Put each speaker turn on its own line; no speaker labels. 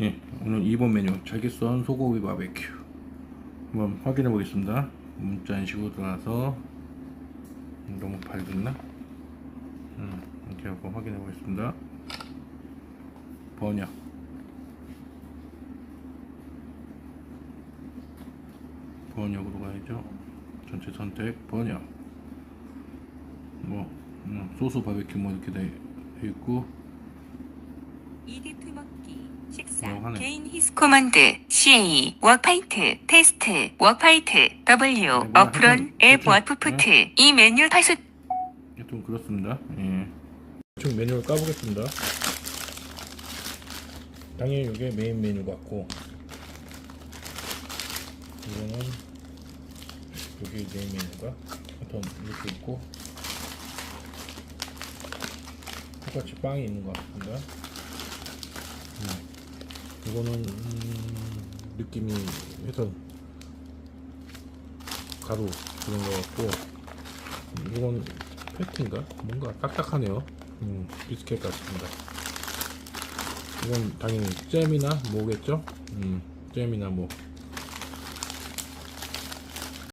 예, 오늘 2번 메뉴 잘게썬 소고기 바베큐 한번 확인해 보겠습니다. 문자 인식으로 들어가서 음, 너무 밝았나? 음, 이렇게 하고 확인해 보겠습니다. 번역 번역으로 가야죠. 전체 선택 번역 뭐 음, 소스 바베큐 뭐 이렇게 돼 있고
이디트 먹기 식사. 개인 히스 코만드 CA 워파이트 테스트 워파이트 W
뭐
어프론
하여튼
앱 워프푸트 이 메뉴 파수
좀 그렇습니다. 예. 대충 메뉴를 까보겠습니다. 당연히 이게 메인 메뉴 같고 이거는 여기 메인 메뉴가 하여튼 이렇게 있고 똑같이 빵이 있는 것 같습니다. 음. 이거는 음, 느낌이 하여튼 가루 그런 것 같고 이건 패티인가? 뭔가 딱딱하네요. 음, 비스켓 같습니다. 이건 당연히 잼이나 뭐겠죠? 음, 잼이나 뭐